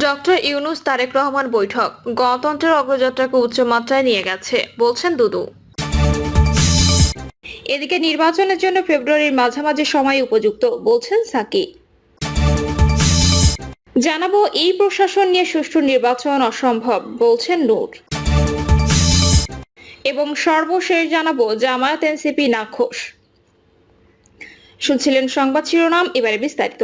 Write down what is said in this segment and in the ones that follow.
Doctor Yunus Tarique Rahman বৈঠক। গণতন্ত্রের অগ্রযাত্রাকে উচ্চ মাত্রায় নিয়ে গেছে, বলছেন দুদু। এদিকে নির্বাচনের জন্য ফেব্রুয়ারির মাঝামাঝি সময় উপযুক্ত, বলছেন সাকি জানাব, এই প্রশাসন নিয়ে সুষ্ঠু নির্বাচন অসম্ভব, বলছেন নূর। এবং সর্বশেষ জানাব, জামায়াত এনসিপি নাখোশ। শুনছিলেন সংবাদ শিরোনাম, এবারে বিস্তারিত।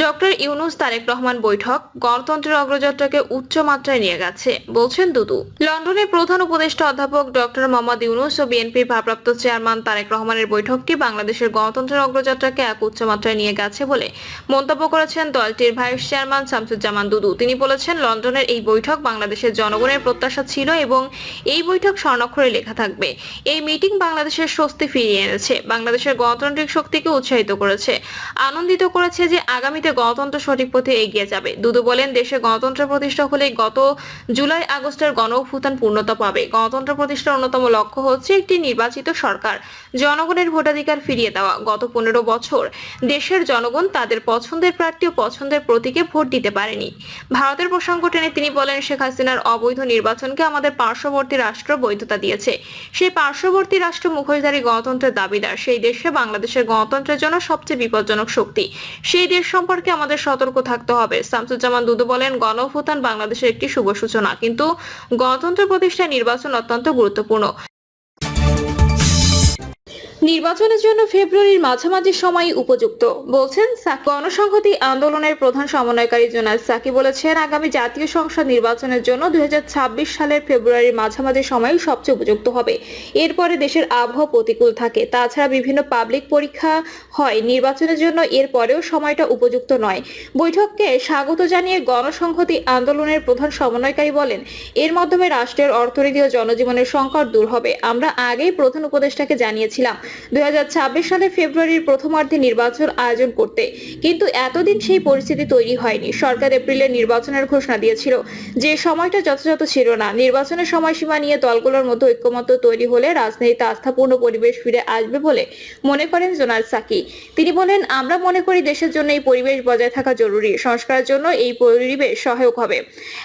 ডক্টর ইউনুস তারেক রহমান বৈঠক গণতন্ত্রের অগ্রযাত্রাকে উচ্চ মাত্রায় নিয়ে গেছে, বলছেন দুদু। লন্ডনের প্রধান উপদেষ্টা অধ্যাপক ডক্টর মোহাম্মদ ইউনুস ও বিএনপির ভারপ্রাপ্ত চেয়ারম্যান তারেক রহমানের বৈঠকটি বাংলাদেশের গণতন্ত্রের অগ্রযাত্রাকে এক উচ্চ মাত্রায় নিয়ে গেছে বলে মন্তব্য করেছেন দলটির ভাইস চেয়ারম্যান শামসুজ্জামান দুদু। তিনি বলেছেন, লন্ডনের এই বৈঠক বাংলাদেশের জনগণের প্রত্যাশা ছিল এবং এই বৈঠক স্বর্ণাক্ষরে লেখা থাকবে। এই মিটিং বাংলাদেশের স্বস্তি ফিরিয়ে এনেছে, বাংলাদেশের গণতান্ত্রিক শক্তিকে উৎসাহিত করেছে। আনন্দিত করেছে যে আগামীতে গণতন্ত্র সঠিক পথে এগিয়ে যাবে। দুদু বলেন, দেশে গণতন্ত্র প্রতিষ্ঠা হলে গত জুলাই আগস্টের গণ অভ্যুত্থান পূর্ণতা পাবে। গণতন্ত্র প্রতিষ্ঠার অন্যতম লক্ষ্য হচ্ছে একটি নির্বাচিত সরকার, জনগণের ভোটাধিকার ফিরিয়ে দেওয়া। গত পনেরো বছর দেশের জনগণ তাদের পছন্দের প্রার্থী ও পছন্দের প্রতীকে ভোট দিতে পারেনি। ভারতের প্রসঙ্গ টেনে তিনি বলেন, শেখ হাসিনার অবৈধ নির্বাচনকে আমাদের পার্শ্ববর্তী রাষ্ট্র বৈধতা দিয়েছে। সেই পার্শ্ববর্তী রাষ্ট্র মুখোশধারী গণতন্ত্রের দাবিদার। সেই দেশে বাংলাদেশের গণতন্ত্রের জন্য সবচেয়ে বিপজ্জনক শক্তি। সেই দেশ সম্পর্কে আমাদের সতর্ক থাকতে হবে। শামসুজ্জামান দুদু বলেন গণভূতান বাংলাদেশের একটি শুভ সূচনা। কিন্তু গণতন্ত্র প্রতিষ্ঠায় নির্বাচন অত্যন্ত গুরুত্বপূর্ণ। নির্বাচনের জন্য ফেব্রুয়ারির মাঝামাঝি সময় উপযুক্ত। বলছেন। গণসংহতি আন্দোলনের প্রধান সমন্বয়কারী জোনাল সাকি বলেছেন, আগামী জাতীয় সংসদ নির্বাচনের জন্য দু হাজার ছাব্বিশ সালের ফেব্রুয়ারির মাঝামাঝি সময় সবচেয়ে উপযুক্ত হবে। এরপরে দেশের আবহাওয়া প্রতিকূল থাকে। তাছাড়া বিভিন্ন পাবলিক পরীক্ষা হয়। নির্বাচনের জন্য এরপরেও সময়টা উপযুক্ত নয়। বৈঠককে স্বাগত জানিয়ে গণসংহতি আন্দোলনের প্রধান সমন্বয়কারী বলেন, এর মাধ্যমে রাষ্ট্রের অর্থনীতি ও জনজীবনের সংকট দূর হবে। আমরা আগেই প্রধান উপদেষ্টাকে জানিয়েছিলাম। দুই সালের ফেব্রুয়ারির প্রথমার্ধে নির্বাচন আয়োজন করতে। কিন্তু এতদিন সেই পরিস্থিতি তৈরি হয়নি। সরকার এপ্রিলে নির্বাচনের ঘোষণা দিয়েছিল। যে সময়টা যথাযথ ছিল না। নির্বাচনের সময়সীমা নিয়ে দলগুলোর মধ্যে ঐক্যমত্য তৈরি হলে রাজনীতিতে আস্থাপূর্ণ পরিবেশ ফিরে আসবে বলে মনে করেন জোনাল সাকি। তিনি বলেন, আমরা মনে করি দেশের জন্য এই পরিবেশ বজায় থাকা জরুরি। সংস্কারের জন্য এই পরিবেশ সহায়ক হবে।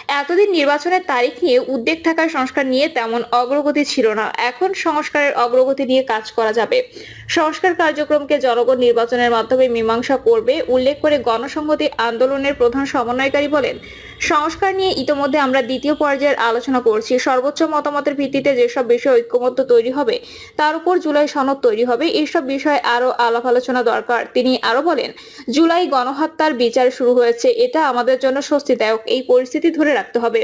এতদিন নির্বাচনের তারিখ নিয়ে উদ্বেগ থাকার সংস্কার নিয়ে তেমন অগ্রগতি ছিল না। এখন সংস্কারের অগ্রগতি নিয়ে কাজ করা যাবে। সংস্কার কার্যক্রমকে জনগণ নির্বাচনের মাধ্যমে মীমাংসা করবে, উল্লেখ করে গণসংহতি আন্দোলনের প্রধান সমন্বয়কারী বলেন। সংস্কার নিয়ে ইতোমধ্যে আমরা দ্বিতীয় পর্যায়ের আলোচনা করছি। সর্বোচ্চ মতামতের ভিত্তিতে যেসব বিষয় ঐক্যমত্য তৈরি হবে, তার উপর জুলাই সনদ তৈরি হবে এইসব বিষয়ে আরও আলাপ আলোচনা দরকার। তিনি আরও বলেন, জুলাই গণহত্যার বিচার শুরু হয়েছে, এটা আমাদের জন্য স্বস্তিদায়ক। এই পরিস্থিতি ধরে রাখতে হবে।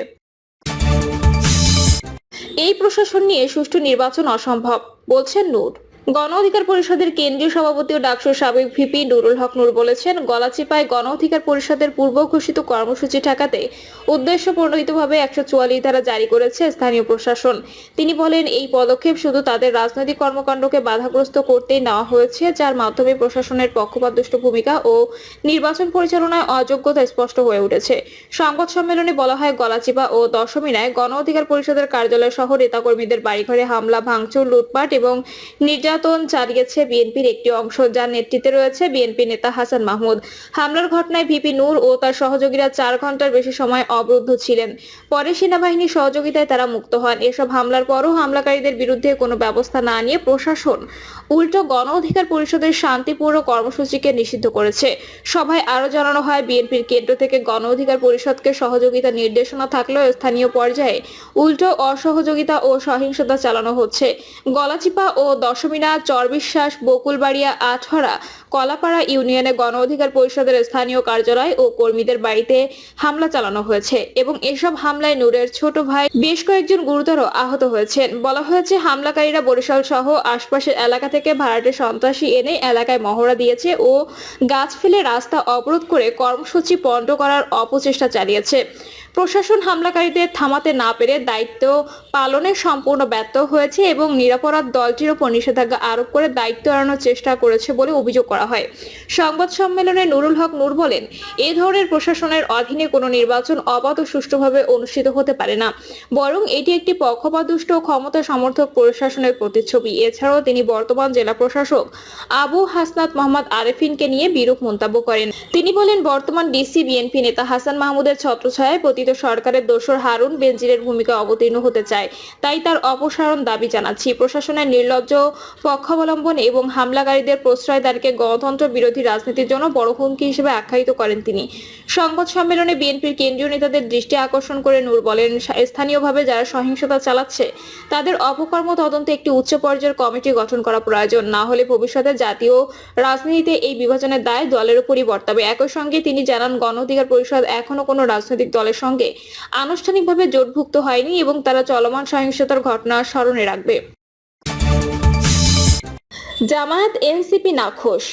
এই প্রশাসন নিয়ে সুষ্ঠু নির্বাচন অসম্ভব, বলছেন নূর গণ অধিকার পরিষদের কেন্দ্রীয় সভাপতি ও ডাকসুর সাবেক ভিপি নুরুল হক নূর বলেছেন, গলাচিপায় গণ অধিকার পরিষদের পূর্ব ঘোষিত কর্মসূচি ঠেকাতে উদ্দেশ্য প্রণোদিতভাবে একশো চুয়াল্লিশ ধারা জারি করেছে স্থানীয় প্রশাসন। তিনি বলেন, এই পদক্ষেপ শুধু তাদের রাজনৈতিক কর্মকাণ্ডকে বাধাগ্রস্ত করতেই নেওয়া হয়েছে, যার মাধ্যমে প্রশাসনের পক্ষপাতদুষ্ট ভূমিকা ও নির্বাচন পরিচালনায় অযোগ্যতা স্পষ্ট হয়ে উঠেছে। সংবাদ সম্মেলনে বলা হয়, গলাচিপা ও দশমিনায় গণ অধিকার পরিষদের কার্যালয় সহ নেতাকর্মীদের বাড়িঘরে হামলা, ভাঙচুর, লুটপাট এবং নির্যাতন চালিয়েছে বিএনপির একটি অংশ, যার নেতৃত্বে রয়েছে বিএনপি নেতা হাসান মাহমুদ। হামলার ঘটনায় ভিপি নূর ও তার সহযোগীরা চার ঘণ্টার বেশি সময় অবরুদ্ধ ছিলেন। পরে সেনাবাহিনীর সহযোগিতায় তারা মুক্ত হন। এসব হামলার পরও হামলাকারীদের বিরুদ্ধে কোনো ব্যবস্থা না নিয়ে প্রশাসন উল্টো গণ অধিকার পরিষদের শান্তিপূর্ণ কর্মসূচিকে নিষিদ্ধ করেছে। সভায় আরও জানানো হয়, বিএনপির কেন্দ্র থেকে গণ অধিকার পরিষদকে সহযোগিতা নির্দেশনা থাকলেও স্থানীয় পর্যায়ে উল্টো অসহযোগিতা ও সহিংসতা চালানো হচ্ছে। গলাচিপা ও দশমিনা চরবিশ্বাস, বকুলবাড়িয়া আঠরা কলাপাড়া ইউনিয়নে গণ অধিকার পরিষদের স্থানীয় কার্যালয় ও কর্মীদের বাড়িতে হামলা চালানো হয়েছে এবং এসব হামলায় নূরের ছোট ভাই বেশ কয়েকজন গুরুতর আহত হয়েছেন। বলা হয়েছে, হামলাকারীরা বরিশাল সহ আশপাশের এলাকা থেকে ভাড়াটে সন্ত্রাসী এনে এলাকায় মহড়া দিয়েছে ও গাছ ফেলে রাস্তা অবরোধ করে কর্মসূচি পণ্ড করার অপচেষ্টা চালিয়েছে। প্রশাসন হামলাকারীদের থামাতে না পেরে দায়িত্ব পালনে সম্পূর্ণ ব্যর্থ হয়েছে এবং নিরাপরাধ দলটির ওপর নিষেধাজ্ঞা আরোপ করে দায়িত্ব এড়ানোর চেষ্টা করেছে বলে অভিযোগ করা হয়। সংবাদ সম্মেলনে নুরুল হক নূর বলেন, এ ধরনের প্রশাসনের অধীনে কোনো নির্বাচন অবাধ ও সুষ্ঠুভাবে অনুষ্ঠিত হতে পারে না। বরং এটি একটি পক্ষপাতদুষ্ট ক্ষমতা সমর্থক প্রশাসনের প্রতিচ্ছবি। এছাড়াও তিনি বর্তমান জেলা প্রশাসক আবু হাসনাত মোহাম্মদ আরেফিনকে নিয়ে বিরূপ মন্তব্য করেন। তিনি বলেন, বর্তমান ডিসি বিএনপি নেতা হাসান মাহমুদের ছত্রছায়ায় পতিত সরকারের দোসর হারুন বেনজিরের ভূমিকা অবতীর্ণ হতে চায়। তাই তার অপসারণ দাবি জানাচ্ছি। প্রশাসনের নির্লজ্জ পক্ষাবলম্বন এবং হামলাকারীদের প্রশ্রয়দারকে গণতন্ত্র বিরোধী রাজনীতির জন্য বড় হুমকি হিসেবে আখ্যায়িত করেন তিনি। সংবাদ সম্মেলনে বিএনপির কেন্দ্রীয় নেতাদের দৃষ্টি আকর্ষণ করে নূর বলেন, স্থানীয়ভাবে যারা সহিংসতা চালাচ্ছে, তাদের অপকর্ম তদন্তে একটি উচ্চ পর্যায়ের কমিটি গঠন করা প্রয়োজন। না হলে ভবিষ্যতে জাতীয় রাজনীতিতে এই বিভাজনের দায় দলের উপরই বর্তাবে। একই সঙ্গে তিনি জানান, গণ অধিকার পরিষদ এখনও কোনো রাজনৈতিক দলের সঙ্গে আনুষ্ঠানিকভাবে জোটভুক্ত হয়নি এবং তারা চলমান সহিংসতার ঘটনা স্মরণে রাখবে। জামায়াত এনসিপি নাখোশ।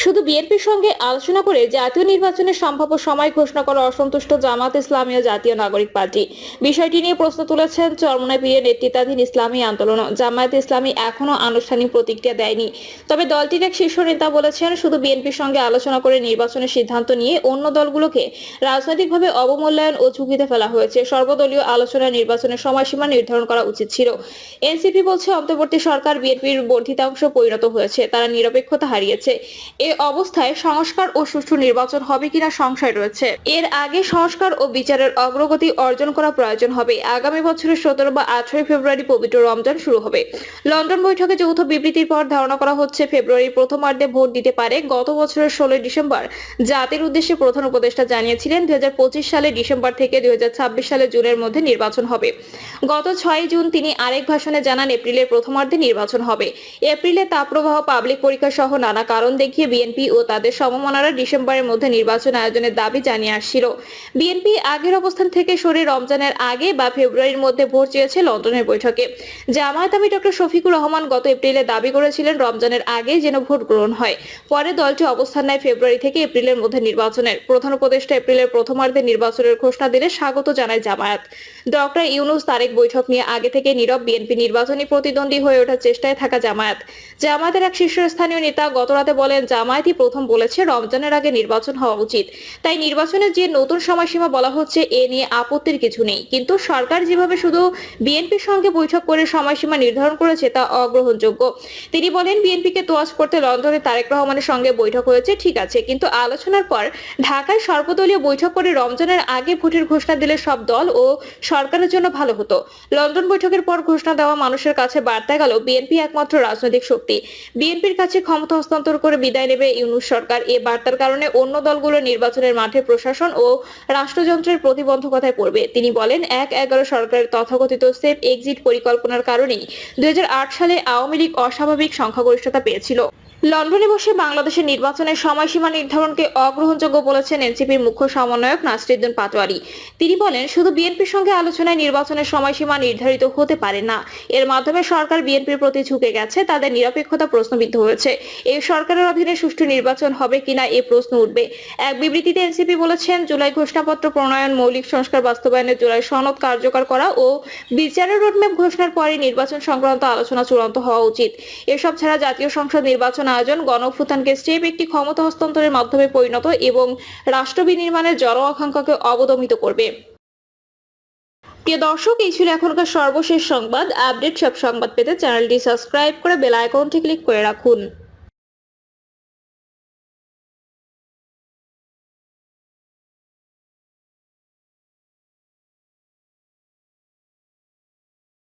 শুধু বিএনপির সঙ্গে আলোচনা করে জাতীয় নির্বাচনের সম্ভাব্য সময় ঘোষণা করা অসন্তুষ্ট জামাত ইসলামী ও জাতীয় নাগরিক পার্টি। বিষয়টি নিয়ে প্রশ্ন তুলেছেন চরমনায় পীরের নেতৃত্বাধীন ইসলামী আন্দোলন। জামায়াত ইসলামী এখনও আনুষ্ঠানিক প্রতিক্রিয়া দেয়নি। তবে দলটির এক শীর্ষ নেতা বলেছেন, শুধু বিএনপির সঙ্গে আলোচনা করে নির্বাচনের সিদ্ধান্ত নিয়ে অন্য দলগুলোকে রাজনৈতিকভাবে অবমূল্যায়ন ও ঝুঁকিতে ফেলা হয়েছে। সর্বদলীয় আলোচনা নির্বাচনের সময়সীমা নির্ধারণ করা উচিত ছিল। এনসিপি বলছে, অন্তর্বর্তী সরকার বিএনপির বর্ধিতাংশ পরিণত হয়েছে, তারা নিরপেক্ষতা হারিয়েছে। এ অবস্থায় সংস্কার ও সুষ্ঠু নির্বাচন হবে কিনা সংশয় রয়েছে। এর আগে সংস্কার ও বিচারের অগ্রগতি অর্জন করা প্রয়োজন হবে। আগামী বছরের সতেরো বা আঠারোই ফেব্রুয়ারি পবিত্র রমজান শুরু হবে। লন্ডন বৈঠকে যৌথ বিবৃতির পর ধারণা করা হচ্ছে, ফেব্রুয়ারির প্রথমার্ধে ভোট দিতে পারে গত বছরের ষোলোই ডিসেম্বর। জাতির উদ্দেশ্যে প্রধান উপদেষ্টা জানিয়েছিলেন দুই হাজার পঁচিশ সালে ডিসেম্বর থেকে দুই সালে জুনের মধ্যে নির্বাচন হবে। গত ছয় জুন তিনি আরেক ভাষণে জানান, এপ্রিলের প্রথমার্ধে নির্বাচন হবে। এপ্রিলে তাপপ্রবাহ, পাবলিক পরীক্ষা সহ নানা কারণ দেখিয়ে বিএনপি ও তাদের সমমনারা ডিসেম্বরের মধ্যে নির্বাচন আয়োজনের দাবি জানিয়ে আসছিল। বিএনপি আগের অবস্থান থেকে সরে রমজানের আগে বা ফেব্রুয়ারির মধ্যে ভোট চেয়েছে লন্ডনের বৈঠকে। জামায়াত আমি ডক্টর শফিকুর রহমান গত এপ্রিলে দাবি করেছিলেন, রমজানের আগে যেন ভোট গ্রহণ হয়। পরে দলটি অবস্থান নেয় ফেব্রুয়ারি থেকে এপ্রিলের মধ্যে নির্বাচনের। প্রধান উপদেষ্টা এপ্রিলের প্রথমার্ধে নির্বাচনের ঘোষণা দিলে স্বাগত জানায় জামায়াত। ডক্টর ইউনুস তারেক বৈঠক নিয়ে আগে থেকে নীরব বিএনপি নির্বাচনী প্রতিদ্বন্দ্বী হয়ে ওঠার চেষ্টায় থাকা জামায়াত। জামায়াতের এক শীর্ষস্থানীয় নেতা গতরাতে বলেন জামায়াতই প্রথম বলেছে, রমজানের আগে নির্বাচন হওয়া উচিত। তাই নির্বাচনের যে নতুন সময়সীমা বলা হচ্ছে, এ নিয়ে আপত্তির কিছু নেই। কিন্তু সরকার যেভাবে শুধু বিএনপির সঙ্গে বৈঠক করে সময়সীমা নির্ধারণ করেছে, তা অগ্রহণযোগ্য। তিনি বলেন, বিএনপিকে তোয়াজ করতে লন্ডনে তারেক রহমানের সঙ্গে বৈঠক হয়েছে, ঠিক আছে। কিন্তু আলোচনার পর ঢাকায় সর্বদলীয় বৈঠক করে রমজানের আগে ভোটের ঘোষণা দিলে সব দল ও সরকারের জন্য ভালো হতো। লন্ডন বৈঠকের পর ঘোষণা দেওয়া মানুষের কাছে বার্তা গেল, বিএনপি একমাত্র রাজনৈতিক শক্তি। বিএনপির কাছে ক্ষমতা হস্তান্তর করে বিদায় নেবে ইউনুস সরকার। এ বার্তার কারণে অন্য দলগুলো নির্বাচনের মাঠে প্রশাসন ও রাষ্ট্রযন্ত্রের প্রতিবন্ধকতায় পড়বে। তিনি বলেন, এক এগারো সরকারের তথাকথিত সেফ এক্সিট পরিকল্পনার কারণেই দুই হাজার আট সালে আওয়ামী লীগ অস্বাভাবিক সংখ্যাগরিষ্ঠতা পেয়েছিল। লন্ডনে বসে বাংলাদেশের নির্বাচনের সময়সীমা নির্ধারণকে অগ্রহণযোগ্য বলেছেন এনসিপির মুখ্য সমন্বয়ক নাসিরুদ্দিন পাটোয়ারি। তিনি বলেন, শুধু বিএনপির সঙ্গে আলোচনায় নির্বাচনের সময়সীমা নির্ধারিত হতে পারে না। এর মাধ্যমে সরকার বিএনপির প্রতি ঝুঁকে গেছে, তাদের নিরপেক্ষতা প্রশ্নবিদ্ধ হয়েছে। এই সরকারের অধীনে সুষ্ঠু নির্বাচন হবে কিনা এ প্রশ্ন উঠবে। এক বিবৃতিতে এনসিপি বলেছেন, জুলাই ঘোষণাপত্র প্রণয়ন, মৌলিক সংস্কার বাস্তবায়নের, জুলাই সনদ কার্যকর করা ও বিচারের রোডম্যাপ ঘোষণার পরে নির্বাচন সংক্রান্ত আলোচনা চূড়ান্ত হওয়া উচিত। এসব ছাড়া জাতীয় সংসদ নির্বাচন আয়োজন গণঅভ্যুত্থানকে স্টেপ একটি ক্ষমতা হস্তান্তরের মাধ্যমে পরিণত এবং রাষ্ট্র বিনির্মাণের জড় আকাঙ্ক্ষাকে অবদমিত করবে। প্রিয় দর্শক, এই ছিল এখনকার সর্বশেষ সংবাদ। আপডেট সব সংবাদ পেতে চ্যানেলটি সাবস্ক্রাইব করে বেল আইকনটি ক্লিক করে রাখুন।